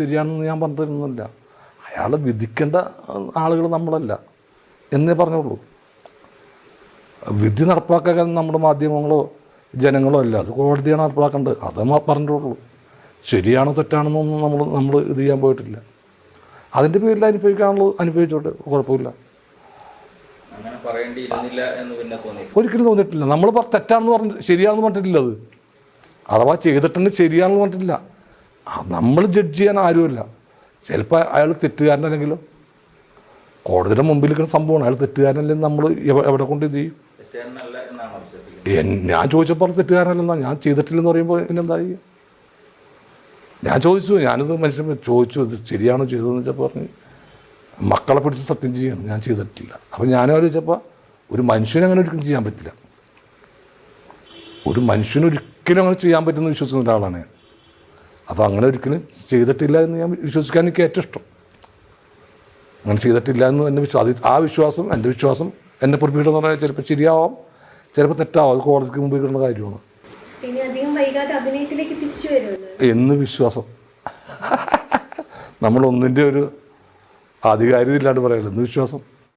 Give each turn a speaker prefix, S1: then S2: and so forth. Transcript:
S1: ശരിയാണെന്ന് ഞാൻ പറഞ്ഞിരുന്നില്ല. അയാൾ വിധിക്കേണ്ട ആളുകൾ നമ്മളല്ല എന്നേ പറഞ്ഞുള്ളൂ. വിധി നടപ്പാക്കാൻ നമ്മുടെ മാധ്യമങ്ങളോ ജനങ്ങളോ അല്ല. അത് കോടതിയാണ് നടപ്പാക്കേണ്ടത്. അത് പറഞ്ഞിട്ടുള്ളൂ. ശരിയാണോ തെറ്റാണെന്നൊന്നും നമ്മൾ നമ്മൾ ഇത് ചെയ്യാൻ പോയിട്ടില്ല. അതിന്റെ പേരിൽ അനുഭവിക്കാനുള്ളത് അനുഭവിച്ചോട്ടെ കുഴപ്പമില്ല. ഒരിക്കലും തോന്നിയിട്ടില്ല. നമ്മൾ തെറ്റാണെന്ന് പറഞ്ഞ് ശരിയാണെന്ന് പറഞ്ഞിട്ടില്ല അത്. അഥവാ ചെയ്തിട്ടുണ്ട് ശരിയാണെന്ന് പറഞ്ഞിട്ടില്ല. നമ്മൾ ജഡ്ജ് ചെയ്യാൻ ആരുമില്ല. ചിലപ്പോൾ അയാൾ തെറ്റുകാരനല്ലെങ്കിലോ. കോടതിയുടെ മുമ്പിൽ ഇരിക്കുന്ന സംഭവമാണ്. അയാൾ തെറ്റുകാരനല്ലെന്ന് നമ്മൾ എവിടെ കൊണ്ട് ഇത് ചെയ്യും? ഞാൻ ചോദിച്ചപ്പോൾ തെറ്റുകാരനല്ലെന്നാ. ഞാൻ ചെയ്തിട്ടില്ലെന്ന് പറയുമ്പോൾ പിന്നെന്തായി ഞാൻ ചോദിച്ചു. ഞാനിത് മനുഷ്യൻ ചോദിച്ചു. ഇത് ശരിയാണോ ചെയ്തതെന്ന് വെച്ചപ്പോൾ പറഞ്ഞ് മക്കളെ പിടിച്ച് സത്യം ചെയ്യണം. ഞാൻ ചെയ്തിട്ടില്ല. അപ്പം ഞാൻ ആലോചിച്ചപ്പോൾ ഒരു മനുഷ്യനെ അങ്ങനെ ഒരിക്കലും ചെയ്യാൻ പറ്റില്ല. ഒരു മനുഷ്യനൊരിക്കലും അങ്ങനെ ചെയ്യാൻ പറ്റുമെന്ന് വിശ്വസിക്കുന്ന ഒരാളാണ് ഞാൻ. അപ്പോൾ അങ്ങനെ ഒരിക്കലും ചെയ്തിട്ടില്ല എന്ന് ഞാൻ വിശ്വസിക്കാൻ എനിക്ക് ഏറ്റവും ഇഷ്ടം. അങ്ങനെ ചെയ്തിട്ടില്ല എന്ന് എന്റെ വിശ്വാസം ആ വിശ്വാസം എന്റെ വിശ്വാസം എന്നെ പൊറപ്പിക്കണം എന്ന് പറഞ്ഞാൽ ചിലപ്പോൾ ശരിയാവാം ചിലപ്പോൾ തെറ്റാവാം. അത് കോടതിക്ക് മുമ്പ് കിട്ടുന്ന കാര്യമാണ്. എന്ന് വിശ്വാസം. നമ്മളൊന്നിന്റെ ഒരു ആധികാരികത ഇല്ലാണ്ട് പറയല്ലോ എന്ന് വിശ്വാസം.